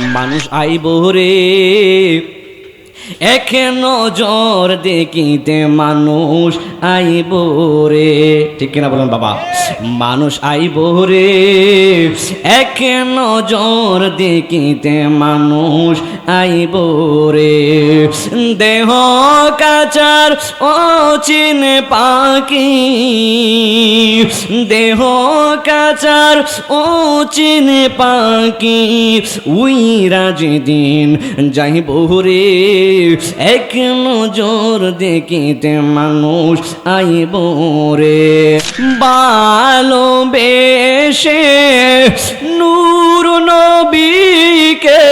মানুষ আইব রে। এক নজর দেখিতে মানুষ আইব রে। ঠিক কিনা বলুন বাবা? মানুষ আইব রে। এক নজর দেখিতে মানুষ আইব রে। দেহ কাচার অচিন পাখি। দেহ কাচার অচিন পাখি। উইরা যেদিন যাইব রে। এক নজর দেখিতে মানুষ আইব রে। ভালোবেসে নূর নবীকে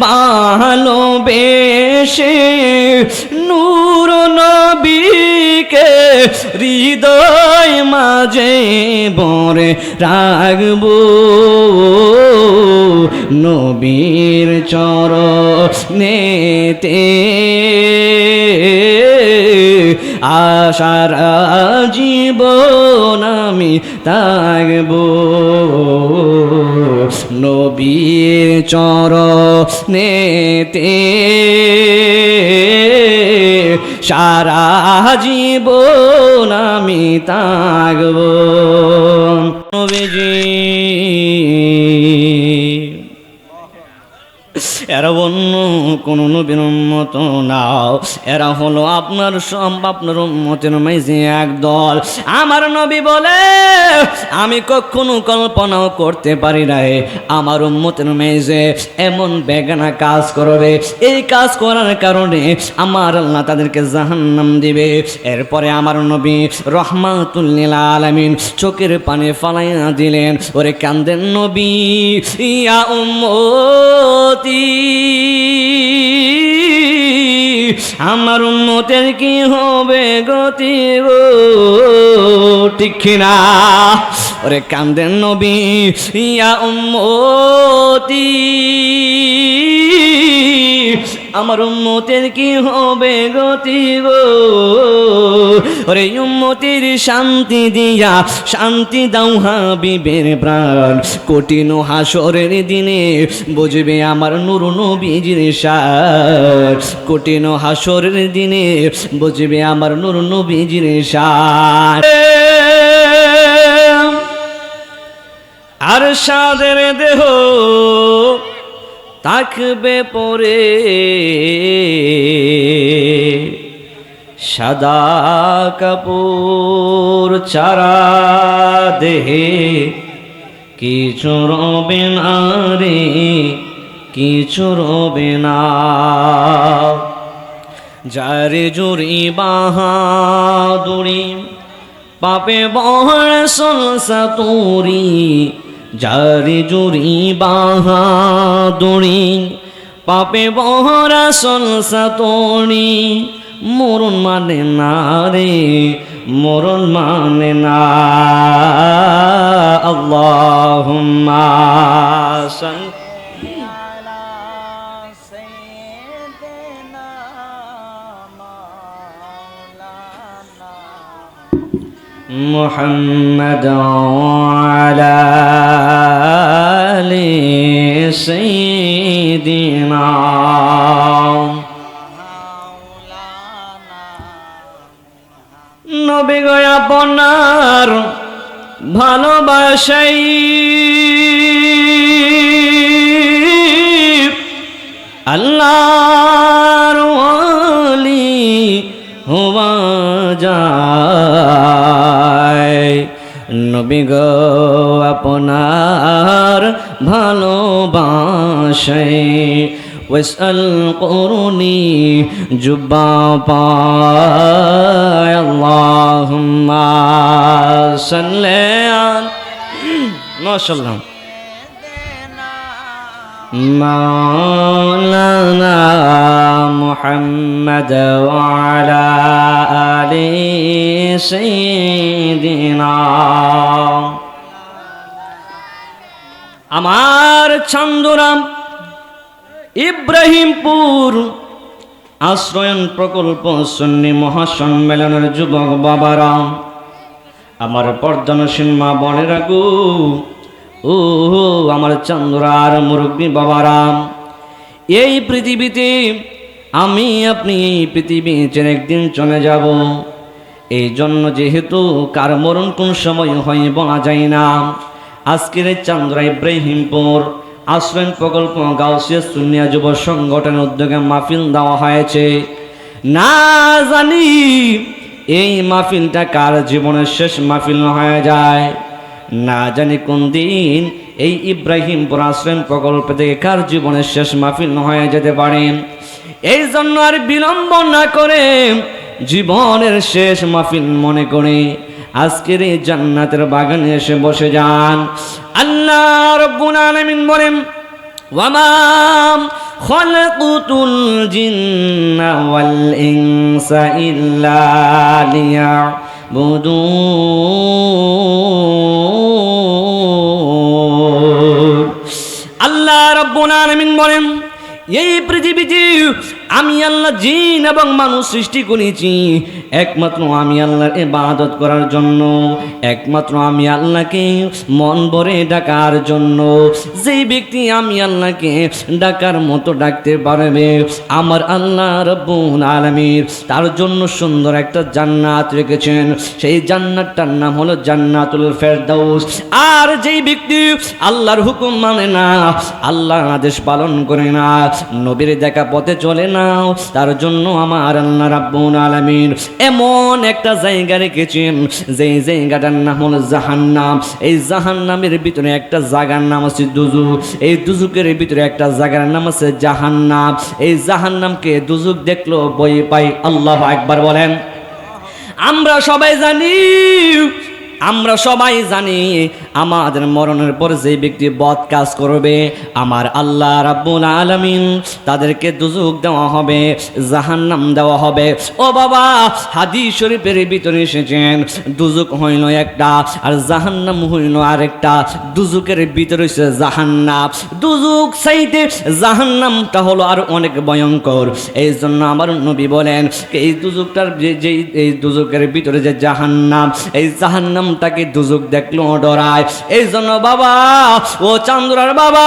ভালোবেসে নূর নবীকে হৃদয় মাঝে বরে রাখব। নবীর চর নেতে আশার জীবন আমি থাকব। নবীর চর নেতে সারা জীবন আমি থাকব। নবীজি, এরা অন্য কোন নবীর উম্মত নাও। এরা হলো আপনার সব আপনার উম্মতের মাঝে এক দল। আমার নবী বলে, আমি কখনো কল্পনাও করতে পারি না আমার উম্মতের মেজে এমন বেগানা কাজ করবে। এই কাজ করার কারণে আমার আল্লাহ তাদেরকে জাহান্নাম দিবে। এরপরে আমার নবী রহমাতুল্লিল আলামিন চোখের পানে ফালাইয়া দিলেন। ওরে কান্দেন নবী, ইয়া উম্মতি। আমার উন্মতের কি হবে গতি গো? ঠিক না ওরে কান্দেন নবী ইয়া উম্মতি। আমার উম্মতের কি হবে গতি গো ওরে উম্মতির শান্তি দিয়া, শান্তি দাও হাবিবের প্রাণ। কঠিন হাসরের দিনে বুঝবে আমার নুর নবীজির সার। কঠিন হাসরের দিনে বুঝবে আমার নুর নবীজির সার। আর সাদের দেহ থাকবে পরে। সাদা কাপড় চারা দেহে কিছু রবে না রে, কিছু রবে না। যারে জুড়ি বাহাদুরি, পাপে বহর সলসা তুরি যারে জুড়ি বাহাদুরি পাপে বহরা সলসা তোরি মরণ মানে না রে মরণ মানে না আল্লাহ على سيدنا مولانا محمد وعلى آل سيدنا নবী গো আপনার ভালোবাসাই আল্লাহর ওয়ালি হওয়া যায় নবী গো আপনার ভালোবাসে। ওয়াসআল করুনি জুব্বা পায় আল্লাহুম্মা সাল্লি مولانا محمد وعلى آل سيدنا আমার ছন্দরাম ইব্রাহিমপুর আশ্রয়ন প্রকল্প সন্নি মহাসম্মেলনের যুবক বাবারা আমার পর্দানসীন মা বনেরা গো ও আমার চন্দ্রার মুরব্বী বাবারাম এই পৃথিবীতে আমি আপনি এই পৃথিবী একদিন চলে যাব। এই জন্য যেহেতু কার মরণ কোন সময় হয় বলা যায় না। আজকের চান্দ্রা ইব্রাহিমপুর আশ্রয়ণ প্রকল্প গাউসিয়া সুনিয়া যুব সংগঠনের উদ্যোগে মাহফিল দেওয়া হয়েছে। না জানি এই মাহফিলটা কার জীবনের শেষ মাহফিল হয়ে যায়। না জানি কোন দিন এই ইব্রাহিম আশ্রম প্রকল্প থেকে কার জীবনের শেষ মাফিল হয়ে যেতে পারেন এই জন্য আর বিলম্ব না করে জীবনের শেষ মাফিল মনে করে আজকের এই জান্নাতের বাগানে এসে বসে যান। আল্লাহ রব্বুল আলামিন বলেন, ওয়ামা খলাকুতুল জিন্না ওয়াল ইনসা ইল্লা লিয়া বদু আল্লাহ রব্বুল আলামিন বলেন এই পৃথিবীতে আমি আল্লাহ জিন এবং মানুষ সৃষ্টি করেছি। একমাত্র আমি আল্লাহর ইবাদত করার জন্য, একমাত্র আমি আল্লাহকে মন ভরে ডাকার জন্য। যেই ব্যক্তি আমি আল্লাহকে ডাকার মতো ডাকতে পারবে, আমার আল্লাহ রব্বুল আলামিন তার জন্য সুন্দর একটা জান্নাত রেখেছেন। সেই জান্নাতটার নাম হলো জান্নাতুল ফেরদাউস। আর যেই ব্যক্তি আল্লাহর হুকুম মানে না, আল্লাহর আদেশ পালন করে না, নবীর দেখা পথে চলে না তার জন্য আমার আল্লাহ রাব্বুল আলামিন এমন একটা জায়গা রেখেছেন যেই জায়গাটার নাম হলো জাহান্নাম। এই জাহান্নামের ভিতরে একটা জায়গার নাম আছে দুজুক এই দুজুকের ভিতরে একটা জায়গার নাম আছে জাহান্নাম। এই জাহান্নামকে দুজুক দেখল বই পাই আল্লাহ একবার বলেন, আমরা সবাই জানি, আমরা সবাই জানি আমাদের মরণের পর যে ব্যক্তি বদ কাজ করবে, আমার আল্লাহ রাব্বুল আলামিন তাদেরকে দুজুক দেওয়া হবে, জাহান্নাম দেওয়া হবে। ও বাবা হাদি শরীফের ভিতরে এসেছেন দুজুক হইল একটা আর জাহান্নাম হইল আরেকটা। দুজুকের ভিতরে হচ্ছে জাহান্নাম। দুজুক সাইতে জাহান্নামটা হলো আর অনেক ভয়ঙ্কর। এই জন্য আমার নবী বলেন এই দুজুকটার যে এই দুজুকের ভিতরে যে জাহান্নাম, এই জাহান্নামটাকে দুজুক দেখল ডরায়। এই জন্য বাবা, ও চান্দুরার বাবা,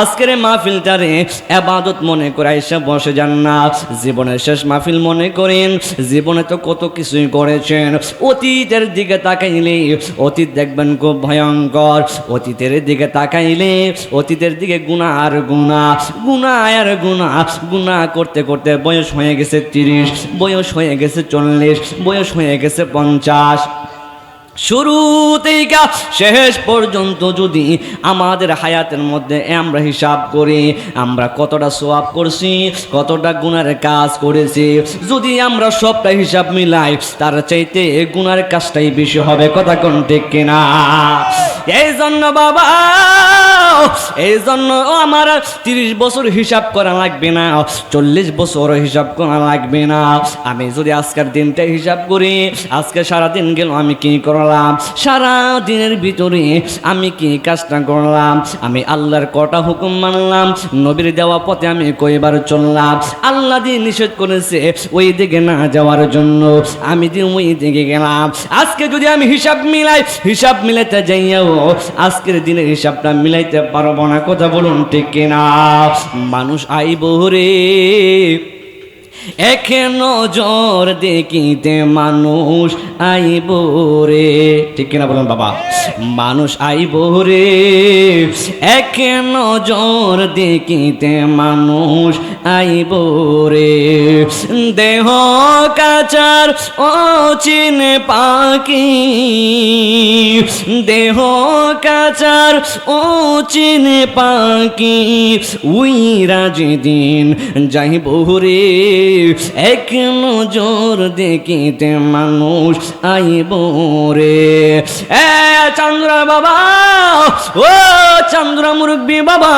আজকের মাহফিলটারে এবাদত মনে করে এসে বসে যান না। জীবনের শেষ মাহফিল মনে করেন, জীবনে তো কত কিছুই করেছেন। অতীতের দিকে তাকাইলে অতীত দেখবেন খুব ভয়ঙ্কর। অতীতের দিকে তাকাইলে অতীতের দিকে গুণা আর গুণা গুণা আর গুণা গুণা করতে করতে বয়স হয়ে গেছে তিরিশ, বয়স হয়ে গেছে চল্লিশ, বয়স হয়ে গেছে পঞ্চাশ। শুরু থেকে শেষ পর্যন্ত যদি আমাদের হায়াতের মধ্যে আমরা হিসাব করি, আমরা কতটা সোয়াব করছি, কতটা গুণার কাজ করেছি, যদি আমরা সবটা হিসাব মিলাই, তার চাইতে গুণার কাজটাই বেশি হবে। কথা কোন ঠিক কিনা? এই জন্য বাবা এই জন্য আমার তিরিশ বছর হিসাব করা লাগবে না। চল্লিশ বছর হিসাব করা লাগবে না। আমি যদি আজকের দিনটা হিসাব করি, আজকে সারা দিন গেল, আমি কি করলাম? সারা দিনের ভিতরে আমি কি কাজটা করলাম? আমি আল্লাহর কটা হুকুম মানলাম? নবীর দেওয়া পথে আমি কইবার চললাম? আল্লাহ দিয়ে নিষেধ করেছে ওই দিকে না যাওয়ার জন্য। আমি যে ওই দিকে গেলাম। আজকে যদি আমি হিসাব মিলাই, হিসাব মিলাইতে যাইয়াও, আজকের দিনের হিসাবটা মিলাইতে পারব না কথা বলুন ঠিক কিনা? মানুষ আইব রে। এক নজর দেখিতে মানুষ আইব রে। ঠিক কিনা বলুন বাবা? মানুষ আইব রে। এক নজর দেখিতে মানুষ আইব রে। দেহ কাচার অচিন পাখি। দেহ কাচার অচিন পাখি। উইরা যেদিন যাইব রে। এক নজর দেখিতে মানুষ আইব রে। এ চন্দ্রা বাবা, ও চন্দ্র মুরব্বী বাবা,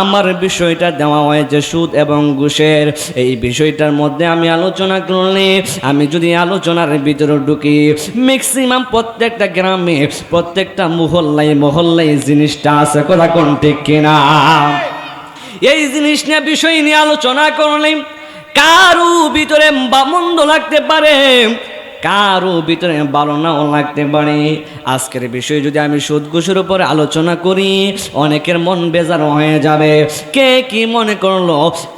আমার বিষয়টা দেওয়া হয়েছে সুদ এবং ঘুষের। এই বিষয়টার মধ্যে আমি আলোচনা করলে, আমি যদি আলোচনার ভিতরে ঢুকি ম্যাক্সিমাম প্রত্যেকটা গ্রামে, প্রত্যেকটা মহল্লায় এই জিনিসটা আছে, কথা কোন ঠিক কিনা? এই জিনিস নিয়ে, বিষয় নিয়ে আলোচনা করলে কারু ভিতরে বামন্দ লাগতে পারে? কারও ভিতরে ভালো নাও লাগতে পারে। আজকের বিষয়ে যদি আমি সুদ ঘুষের উপরে আলোচনা করি, অনেকের মন বেজার হয়ে যাবে। কে কি মনে করল?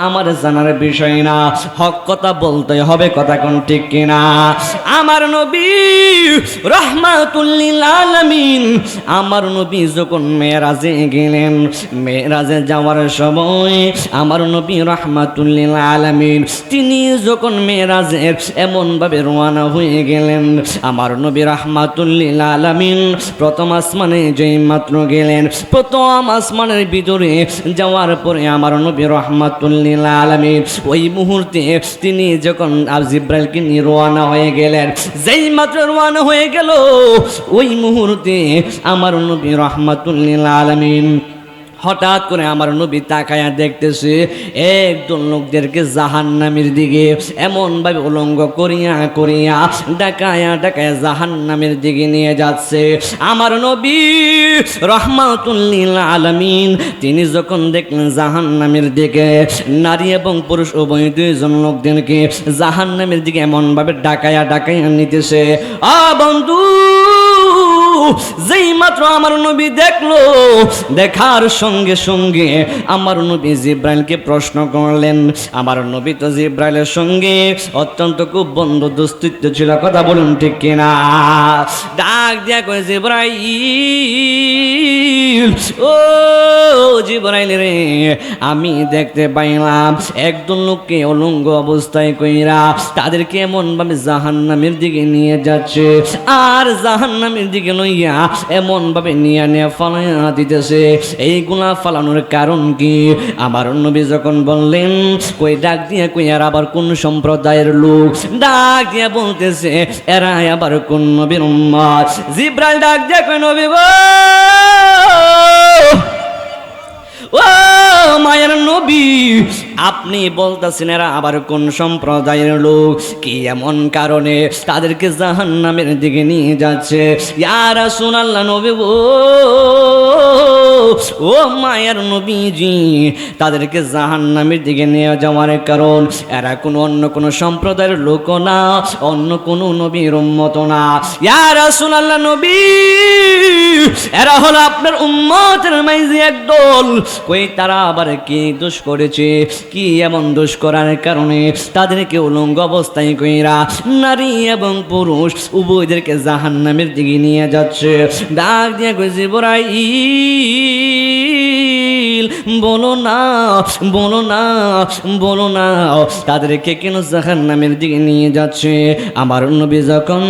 আমার জানার বিষয় না। হক কথা বলতে হবে, কথা কোন ঠিক কিনা? আমার নবী রহমাতুল্লিল আলামিন, আমার নবী যখন মেয়েরাজে গেলেন, মেয়েরাজে যাওয়ার সময় আমার নবী রহমাতুল্লিল আলামিন, তিনি যখন মেয়েরাজের এমনভাবে রওনা হয়ে গেলেন। আমার নবী রহমাতুল্লিল আলামিন প্রথম আসমানে যেই মাত্র গেলেন, প্রথম আসমানের ভিতরে যাওয়ার পরে আমার নবী রহমাতুল্লিল আলামিন ওই মুহূর্তে তিনি যখন জিব্রাইলকে নিয়ে রওনা হয়ে গেলেন, যেই মাত্র রওনা হয়ে গেল, ওই মুহূর্তে আমার নবী রহমাতুল্লিল আলামিন হঠাৎ করে আমার নবী তাকায়া দেখতেছে একজন লোকদেরকে জাহান্নামের দিকে এমনভাবে উলঙ্গ করিয়া করিয়া ডাকায়া ডাকায়া জাহান্নামের দিকে নিয়ে যাচ্ছে। আমার নবী রহমাতুল্লিল আলমিন, তিনি যখন দেখলেন জাহান্নামের দিকে, নারী এবং পুরুষ উভয় দুইজন লোকদেরকে জাহান্নামের দিকে এমনভাবে ডাকায়া ডাকায়া নিতেছে। আ বন্ধু যেই মাত্র আমার নবী দেখল, দেখার সঙ্গে সঙ্গে আমার নবী জিব্রাইলকে প্রশ্ন করলেন, আমার নবী তো জিব্রাইলের সঙ্গে অত্যন্ত খুব বন্ধু দুস্তিত্ব ছিল, কথা বলুন ঠিক কিনা? ডাক দিয়া কয়ে, জিব্রাইল, ও জিব্রাইল রে, আমি দেখতে পাইলাম একদল লোককে অলঙ্গ অবস্থায় কইরা তাদেরকে এমন ভাবে জাহান্নামের দিকে নিয়ে যাচ্ছে। আর জাহান্নামের দিকে এমন ভাবে নিয়ে নিয়ে ফালাইয়া দিতেছে। এই এইগুলা ফালানোর কারণ কি? আমার নবী যখন বললেন, কই ডাক দিয়ে কই আর আবার কোন সম্প্রদায়ের লোক? ডাক দিয়ে বলতেছে এরা আবার কোন নবীর উম্মত? জিব্রাইল ডাক দিয়ে কই নবী ও মায়ের নবী। আপনি বলতেছেন, এরা আবার কোন সম্প্রদায়ের লোক? কি এমন কারণে তাদেরকে জাহান নামের দিকে নিয়ে যাচ্ছে? ইয়ারা শুনাল্লা নবী গো। ও মায়ের নবীজি, তাদেরকে জাহান নামের দিকে নিয়ে যাওয়ার কারণ, এরা কোনো অন্য কোনো সম্প্রদায়ের লোক না, অন্য কোনো নবীর উম্মত না। ইয়ারা শুনাল্লা নবী। এরা হলো আপনার উম্মতের মাইজি একদল কই তারা আবার কি দোষ করেছে? কি এমন দোষ করার কারণে তাদেরকে উলঙ্গ অবস্থায় কইরা নারী এবং পুরুষ উভয়দেরকে জাহান নামের দিকে নিয়ে যাচ্ছে। ডাক দিয়ে কইছে বড়াই বলো না বলো না বলো না। তাদেরকে কেন জাহান নামের দিকে নিয়ে যাচ্ছে? আমার নবী যখন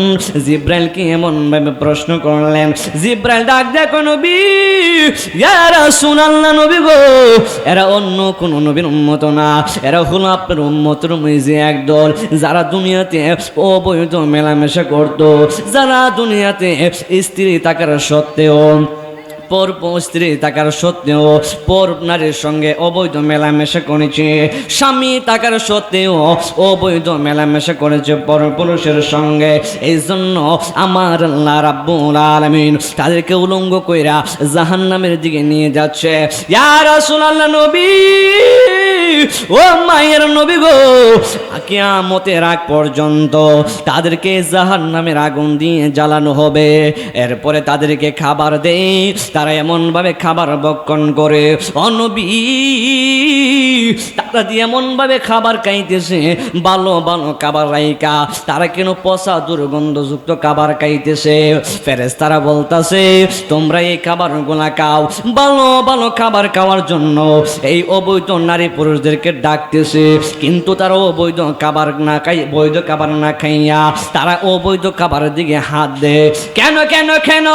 জিব্রাইলকে এমন ভাবে প্রশ্ন করলেন, জিব্রাইল, ডাক দেখো নবী ইয়ারা শুনাল্লা নবী গো। এরা অন্য কোন নবীর উন্মত না, এরা হলো আপনার উন্মতের মধ্যে একদল, যারা দুনিয়াতে অবৈধ মেলামেশা করতো, যারা দুনিয়াতে স্ত্রী থাকার সত্ত্বেও পর স্ত্রী থাকার সত্ত্বেও পর নারীর সঙ্গে অবৈধ মেলামেশা করেছে। স্বামী থাকার সত্ত্বেও, অবৈধ মেলামেশা করেছে পর পুরুষের সঙ্গে। এই জন্য আমার আল্লাহ রাব্বুল আলামিন তাদেরকে উলঙ্গ কইরা জাহান্নামের দিকে নিয়ে যাচ্ছে। ইয়া রাসূলুল্লাহ নবী! ও মায়ের নবী গো, কিয়ামতের আগ পর্যন্ত তাদেরকে জাহান্নামের আগুন দিয়ে জ্বালানো হবে। এরপরে তাদেরকে খাবার দেয় তারা এমন ভাবে খাবার বক্ষণ করে অনবী তারা দিয়ে এমন ভাবে খাবার খাইতেছে, ভালো ভালো খাবার রাইকা তারা কেন পচা, দুর্গন্ধযুক্ত খাবার খাইতেছে? ফেরেস তারা বলতাছে, তোমরা এই খাবারগুলা খাও, ভালো ভালো খাবার খাওয়ার জন্য এই অবৈধ নারী পুরুষদেরকে ডাকতেছে, কিন্তু তারা অবৈধ খাবার না খাই, বৈধ খাবার না খাইয়া তারা অবৈধ খাবারের দিকে হাত দেয়। কেন কেন কেন?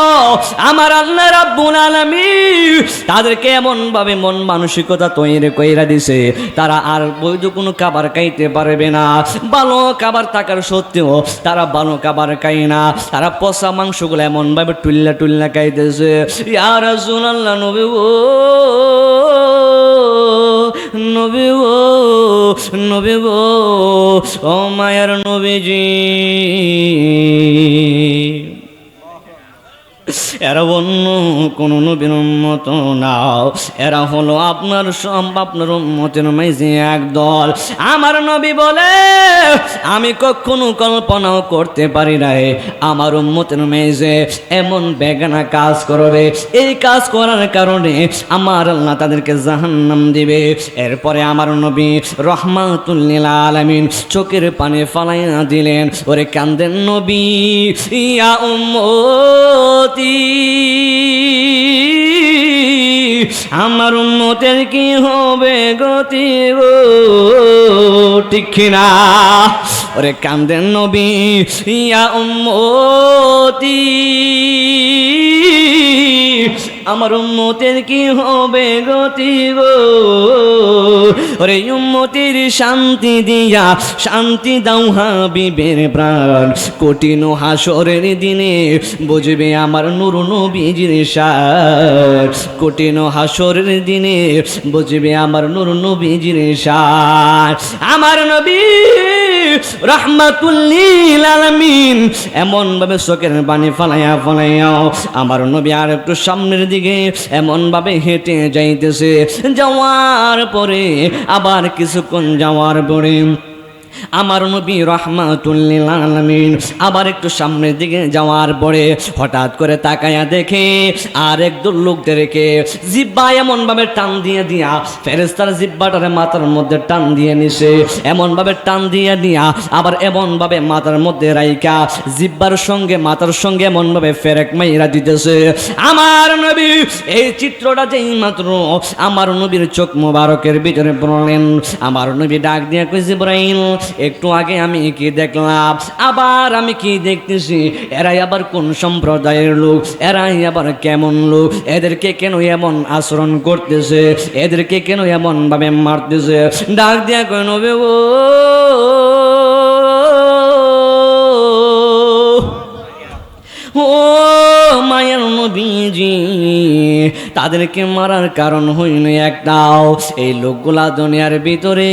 আমার আল্লাহ রাব্বুল আলামিন তাদেরকে এমন ভাবে মন মানসিকতা তৈরি কইরা দিছে, তারা আর বৈধ কোনো খাবার খাইতে পারবে না। ভালো খাবার থাকার সত্ত্বেও তারা ভালো খাবার খায় না। তারা পচা মাংসগুলো এমন ভাবে টুল্লা টুল্লা খাইতেছে। ইয়ার রাসূলুল্লাহ নবী ও নবী ও নবী ও মায়ার নবীজি। এরা অন্য কোন নবীর উম্মত নাও। এরা হলো আপনার সব আপনার উম্মতের মাঝে একদল আমার নবী বলে, আমি কখনো কল্পনাও করতে পারি না আমার উম্মতের মেজে এমন বেগানা কাজ করবে। এই কাজ করার কারণে আমার আল্লাহ তাদেরকে জাহান্নাম দিবে। এরপরে আমার নবী রহমাতুল্লিল আলামিন চোখের পানে ফালাইয়া দিলেন। ওরে কান্দেন নবী, ইয়া উম্মতি। আমার উন্নতের কি হবে গতি গো? ঠিক না ওরে কান্দেন নবী ইয়া উম্মতি। আমার উম্মতের কি হবে গতি গো? ওরে উম্মতির শান্তি দিয়া, শান্তি দাও হাবিবের প্রাণ। কঠিন হাসরের দিনে বুঝবে আমার নুর নবীজির সার। কঠিন হাসরের দিনে বুঝবে আমার নুর নবীজির সার। আমার নবী রহমাতুল্লিল আলামিন। এমন ভাবে চোখের পানি ফালাইয়া ফালাইয়াও আমার নবী আর একটু সামনের দিকে এমন ভাবে হেঁটে যাইতেছে। যাওয়ার পরে, আবার কিছুক্ষণ যাওয়ার পরে আমার নবী রহমাতুল্লিল আলামিন আবার একটু সামনের দিকে যাওয়ার পরে হঠাৎ করে তাকায়া দেখে আর একদল লোকদেরকে জিব্বা এমন ভাবে টান দিয়ে দিয়া ফেরেস্তার জিব্বাটারে মাথার মধ্যে টান দিয়ে নিছে। এমন ভাবে টান দিয়ে দিয়া আবার এমন ভাবে মাথার মধ্যে রাইকা জিব্বার সঙ্গে, মাথার সঙ্গে এমন ভাবে ফেরেক মাইরা দিতেছে। আমার নবী, এই চিত্রটা যেই মাত্র আমার নবীর চোখ মোবারকের ভিতরে পড়লেন। আমার নবী ডাক দিয়ে কই জিব্রাইল একটু আগে আমি কি দেখলাম? আবার আমি কি দেখতেছি? এরাই আবার কোন সম্প্রদায়ের লোক? এরাই আবার কেমন লোক? এদেরকে কেন এমন আচরণ করতেছে? এদেরকে কেন এমন ভাবে মারতেছে? ডাক দিয়া কেন ও তাদেরকে মারার কারণ হইল একটাও। এই লোকগুলা দুনিয়ার ভিতরে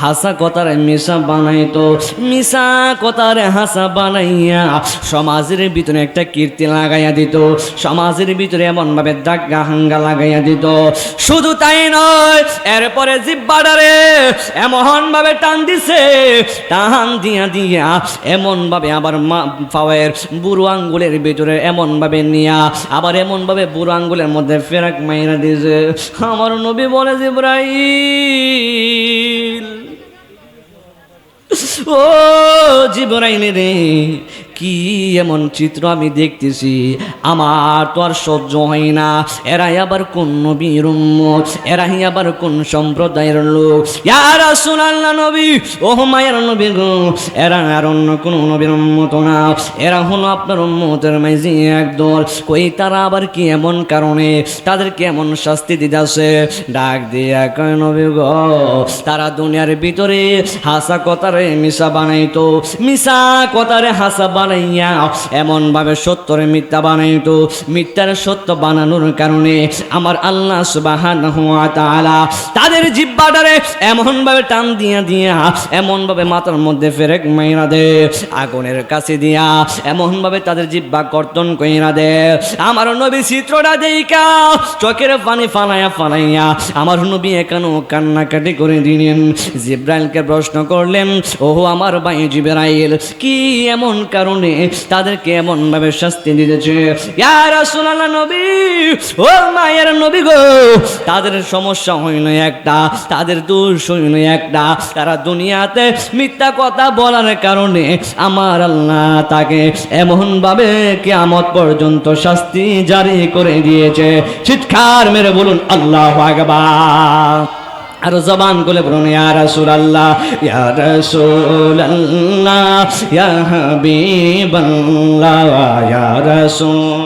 হাসা কথার মিশা বানাইতো। মিশা কথার হাসা বানাইয়া সমাজের ভিতরে একটা কীর্তি লাগাইয়া দিত। সমাজের ভিতরে এমনভাবে দাগা হাঙ্গা লাগাইয়া দিত। শুধু তাই নয়, এরপরে জিব্বাডারে এমন ভাবে টান দিছে, টান দিয়া দিয়া এমন ভাবে আবার মা পাওয়ের বুড়ো আঙ্গুলের ভিতরে এমনভাবে নিয়া, আবার এমনভাবে বুড়ো আঙ্গুলের মধ্যে ফেরাক মাইরা দিয়েছে। আমার নবী বলে যে ইব্রাহিম ও জিবরাইলে রে কি এমন চিত্র আমি দেখতেছি? আমার তো আর সহ্য হয় না। এরাই আবার কোন নবীর উম্মত? এরাই আবার কোন সম্প্রদায়ের লোক? ইয়ারা সুনাল্লা নবী, ও মায়ের নবী গো, এরা আর অন্য কোন নবীর উম্মত না। এরা হলো আপনার উম্মতের মাঝে একদল কই তারা আবার কি এমন কারণে? তাদেরকে এমন শাস্তি দিতেছে ডাক দিয়া কয়, নবী গো, তারা দুনিয়ার ভিতরে হাসা কথারে মিশা বানাইতো। মিশা কথারে হাসা বানাইয়া এমন ভাবে সত্যরে মিথ্যা বানাইতো। মিথ্যার সত্য বানানোর কারণে আমার আল্লাহ সুবহানাহু ওয়া তাআলা তাদের জিব্বাটারে এমন ভাবে টান দিয়া দিয়া এমন ভাবে মাথার মধ্যে ফেরেক মাইরা দে, আগুনের কাছে দিয়া এমন ভাবে তাদের জিব্বা কর্তন কইরা দে। আমার নবী চিত্রটা দেইকা চোখের পানি ফালাইয়া ফালাইয়া আমার নবী এখানো কান্নাকাটি করে দিলেন। জিব্রাইলকে প্রশ্ন করলেন, ওহো আমার ভাই জিব্রাইল, কি এমন কারণে তাদেরকে এমন ভাবে শাস্তি দিতেছে। ও মায়ের নবী গো, তাদের সমস্যা হইল একটা, তাদের দোষ হইল একটা। তারা দুনিয়াতে মিথ্যা কথা বলার কারণে আমার আল্লাহ তাকে এমন ভাবে কিয়ামত পর্যন্ত শাস্তি জারি করে দিয়েছে। চিৎকার মেরে বলুন, আল্লাহ আকবার। আর জবান করে বলুন ইয়া রাসূলুল্লাহ ইয়া রাসূলুল্লাহ ইয়া হাবিবাল্লাহ ইয়া রাসূল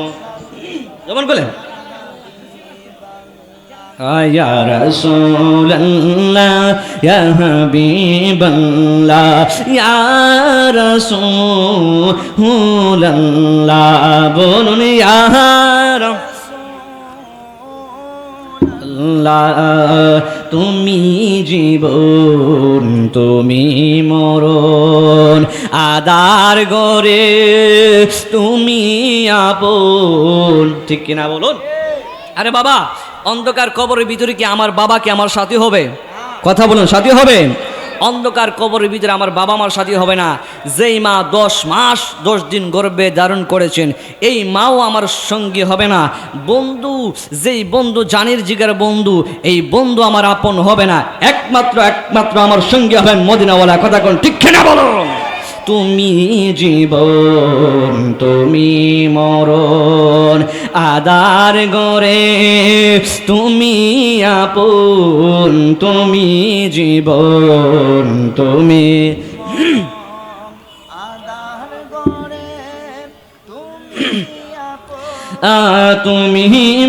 জবান করে يا رسول الله يا حبيب الله يا رسول الله বলুন ইয়া তুমি জীবন, তুমি মরণ। আদার গরে তুমি আপন। ঠিক কিনা বলুন? আরে বাবা, অন্ধকার কবরের ভিতরে কি আমার বাবা, কি আমার সাথী হবে? কথা বলুন, সাথী হবে? অন্ধকার কবরের ভিতরে আমার বাবা মার সাথী হবে না। যেই মা দশ মাস, দশ দিন গর্বে ধারণ করেছেন, এই মাও আমার সঙ্গী হবে না। বন্ধু, যেই বন্ধু জানির জিগার বন্ধু, এই বন্ধু আমার আপন হবে না। একমাত্র একমাত্র আমার সঙ্গী হবেন মদিনাওয়ালা। কথা কোন ঠিক না বলো তুমি জীবন, তুমি মরণ আদার গরে তুমি আপন, তুমি জীবন, তুমি তুমি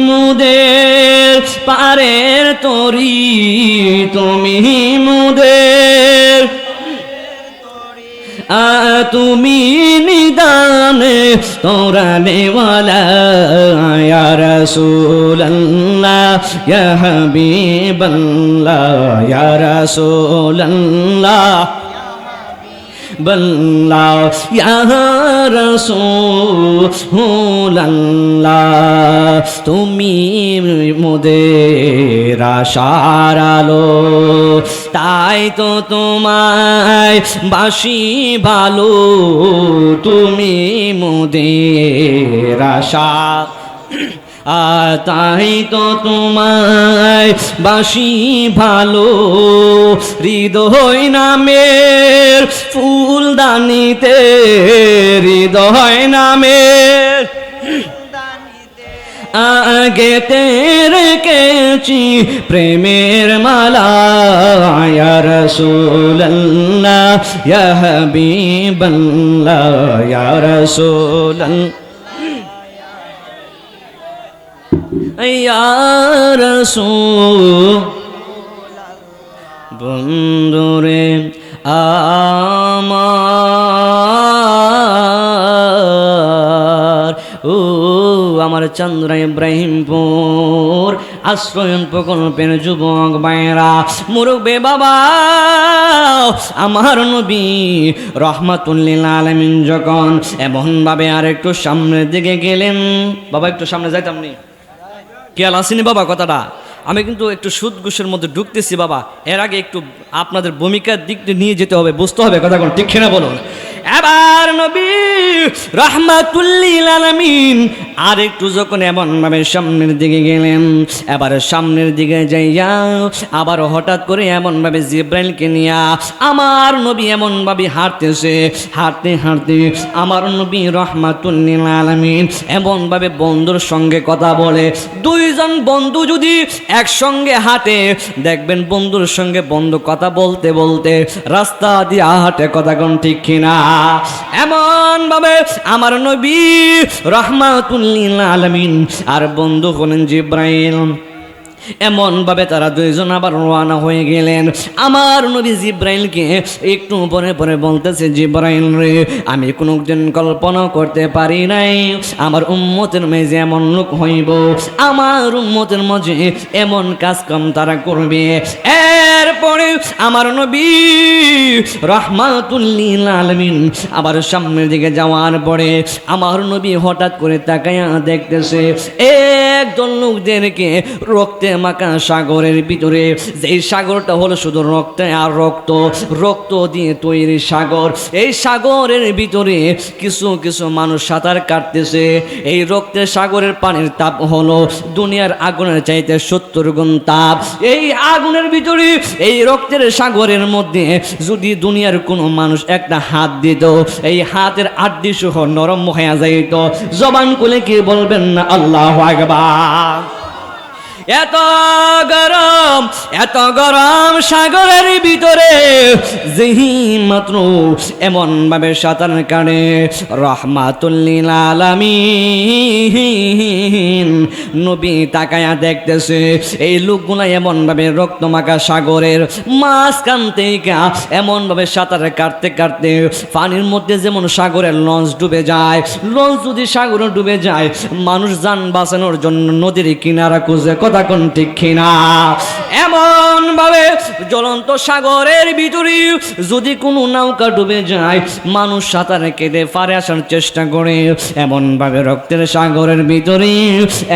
মুদের পারের তরি, তুমি মুদের তুমি নিদানে তোরালে নেওয়ালা ইয়া রাসূলুল্লাহ ইয়া হাবিবাল্লাহ ইয়া রাসূলুল্লাহ। বল্লাহ রাসূলুল্লাহ তুমি মোদের আশার তাই তো তোমায় বাসি ভালো তুমি মোদের আশা। তাই তো তোমায় বাসি ভালো। হৃদয় নামের ফুলদানিতে, হৃদয় নামের দানিতে আগেতে রেখেছি প্রেমের মালা। ইয়া রাসূলুল্লাহ, ইয়া হাবিবাল্লাহ ইয়া রাসূলুল্লাহ ইয়া রাসূল বন্ধুরে আমার। ও আমার চন্দ্র ইব্রাহিমপুর আশ্রয়ন প্রকল্পের যুবক বাইরা মুরব্বে বাবা, আমার নবী, রহমাতুল্লিল আলমিন যখন এমনভাবে আর একটু সামনের দিকে গেলেন, বাবা একটু সামনে যাইতাম নি। খেয়াল আসেনি বাবা কথাটা? আমি কিন্তু একটু সুদ ঘুষের মধ্যে ঢুকতেছি বাবা। এর আগে একটু আপনাদের ভূমিকার দিকটা নিয়ে যেতে হবে, বুঝতে হবে কথা কোন ঠিক না বলুন। এবার নবী রহমাতুল্লিল আলামিন আর একটু যখন এমন ভাবে সামনের দিকে গেলেন, এবার সামনের দিকে যাইয়া আবার হঠাৎ করে এমন ভাবে জিব্রাইলকে নিয়া আমার নবী এমন ভাবে হাঁটতেছে, হাঁটতে হাঁটতে আমার নবী রহমাতুল্লিল আলামিন এমন ভাবে বন্ধুর সঙ্গে কথা বলে, দুইজন বন্ধু যদি একসঙ্গে হাঁটে, দেখবেন বন্ধুর সঙ্গে বন্ধু কথা বলতে বলতে রাস্তা দিয়ে হাঁটে, কথা কোন ঠিক কিনা? এমন ভাবে আমার নবী রহমাতুল্লিল আলমিন আর বন্ধু হলেন জিব্রাইল। এমন ভাবে তারা দুইজন আবার রওনা হয়ে গেলেন। আমার নবী জিব্রাইলকে একটু পরে পরে বলতেছে, জিব্রাইল রে, আমি কোনোদিন কল্পনা করতে পারি নাই। আমার উম্মতের মেজে এমন লোক হইব। আমার উম্মতের মাঝে এমন কাজ কাম তারা করবে। এরপরে আমার নবী রহমাতুল্লিল আলমিন আবার সামনের দিকে যাওয়ার পরে আমার নবী হঠাৎ করে তাকায়া দেখতেছে, একজন লোকদেরকে রক্তে মাখা সাগরের ভিতরে যেই সাগরটা হলো শুধু রক্ত আর রক্ত রক্ত দিয়ে তৈরি সাগর। এই সাগরের ভিতরে কিছু কিছু মানুষ সাঁতার কাটতেছে। এই রক্তের সাগরের পানির তাপ হলো দুনিয়ার আগুনের চাইতে সত্তর গুণ তাপ। এই আগুনের ভিতরে, এই রক্তের সাগরের মধ্যে যদি দুনিয়ার কোনো মানুষ একটা হাত দিত, এই হাতের আড্ডি সহ নরম হয়ে যাইত। জবান খুলে কি বলবেন না? আল্লাহ আকবার। এত গরম এত গরম সাগরের ভিতরে যেহি মাত্র এমন ভাবে সাঁতার কাটে, রহমাতুল্লিল আলামিন। নবী তাকায়া দেখতেছে, এই লোকগুলা এমন ভাবে রক্তমাখা সাগরের মাঝখান থেকে এমন ভাবে সাঁতার কাটতে কাটতে পানির মধ্যে যেমন সাগরের লঞ্চ ডুবে যায়, লঞ্চ যদি সাগরে ডুবে যায়, মানুষ যান বাঁচানোর জন্য নদীর কিনারা খুঁজে কথা কোন ঠিক কিনা? এমন ভাবে জ্বলন্ত সাগরের ভিতরে যদি কোনো নৌকা ডুবে যায়, মানুষ সাঁতারে কেটে পারে আসার চেষ্টা করে। এমন ভাবে রক্তের সাগরের ভিতরে,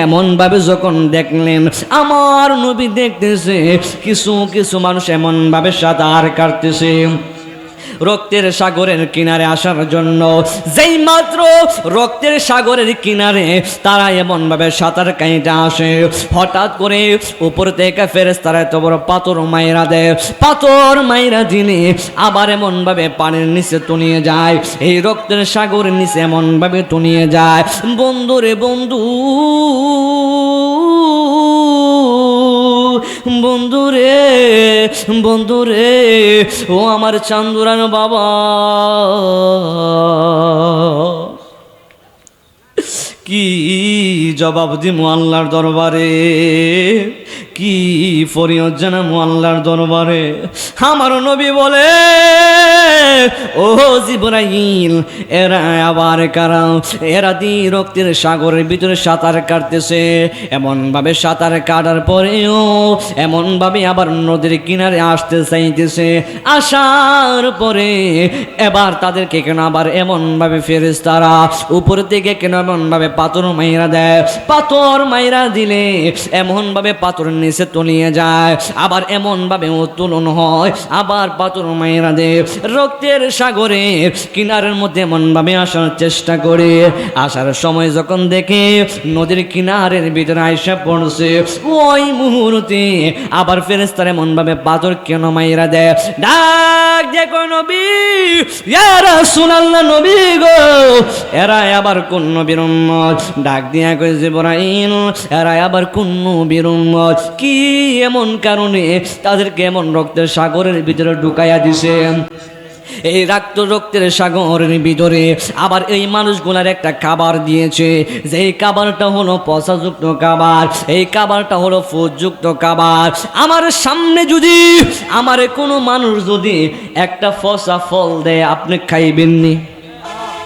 এমন ভাবে যখন দেখলেন, আমার নবী দেখতেছে, কিছু কিছু মানুষ এমন ভাবে সাঁতার কাটতেছে। রক্তের সাগরের কিনারে আসার জন্য। যেই মাত্র রক্তের সাগরের কিনারে তারা এমন ভাবে সাঁতার কাইটা আসে। হঠাৎ করে উপর থেকে ফেরেস তারা এত বড় পাথর মাইরা দেয়। পাথর মাইরা দিনে আবার এমন ভাবে পানির নিচে তনিয়ে যায়। এই রক্তের সাগরের নিচে এমন ভাবে তনিয়ে যায়। বন্ধু রে বন্ধু বন্ধু রে বন্ধু রে ও আমার চান্দুরানো বাবা। কি জবাব দিমু আল্লাহর দরবারে? কি ফরিয়ত জানামু আল্লাহর দরবারে? আমার নবী বলে ও জিব্রাইল, এরা আবার কারা? এরা দি রক্তের সাগরের ভিতরে সাঁতার কাটতেছে। এমন ভাবে সাঁতার কাটার পরেও এমন ভাবে আবার নদীর কিনারে আসতে চাইতেছে। আসার পরে এবার তাদেরকে কেন আবার এমন ভাবে ফেরেস তারা উপর থেকে কেন এমন ভাবে পাথর মাইরা দেয়? পাথর মাইরা দিলে এমন ভাবে পাথর নিচে তলিয়ে যায়। আবার এমন ভাবে উত্তোলন হয়। আবার পাথর মাইরা দেয়। রক্তের সাগরে কিনারের মধ্যে এমন ভাবে আসার চেষ্টা করে। আসার সময় যখন দেখে নদীর কিনারের ভিতরে আইসা পড়ছে, ওই মুহূর্তে আবার ফেরেস্তার এমন ভাবে পাথর কেন মাইরা দেয়? ডাক দেখো নবী ইয়ারা সুনাল্লা নবী গো। এরা আবার কোন নবীর ডাক দিয়া কই জিবরাইল, এরা আবার কোন নবীর কি এমন কারণে তাদেরকে এমন রক্তের সাগরের ভিতরে ঢুকাইয়া দিছে? এই রক্ত রক্তের সাগরের ভিতরে আবার এই মানুষগুলার একটা খাবার দিয়েছে। যে এই খাবারটা হলো পশাযুক্ত খাবার, এই খাবারটা হলো ফুটযুক্ত খাবার। আমার সামনে যদি, আমার কোনো মানুষ যদি একটা ফসা ফল দেয়, আপনি খাইবেননি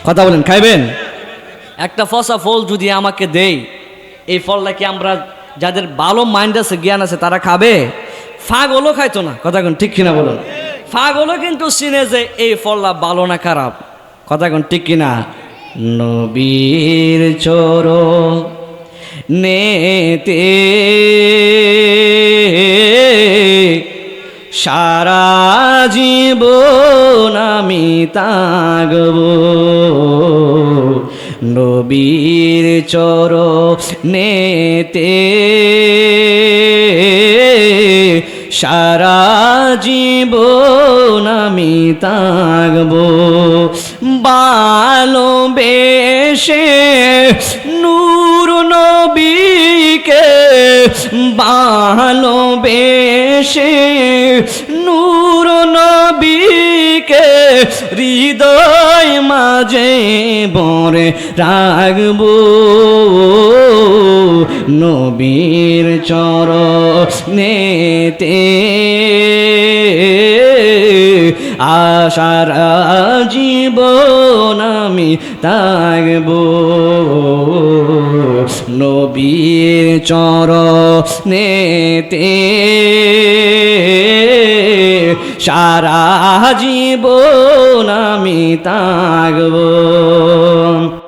কথা বলেন, খাইবেন? একটা ফসা ফল যদি আমাকে দেই এই ফলটা কি আমরা যাদের ভালো মাইন্ড আছে, জ্ঞান আছে, তারা খাবে? ফাগলও খাইতো না। কথা ঠিক কিনা বলুন? ফাগলও কিন্তু চিনে যে এই ফলটা ভালো না খারাপ। কথা কোন ঠিক কিনা? নবীর চোর নেতে সারা জীবন আমি তাগব। নবীর চর নেতে সারা জীবন আমি তাগব ভালোবেসে নূর নবীকে ভালোবেসে নূর নবীকে হৃদয় মাঝে বরে রাখব। নবীর চর নেতে আশার জীবন আমি থাকব। নবীর চর নেতে সারা জীবন আমি থাকব।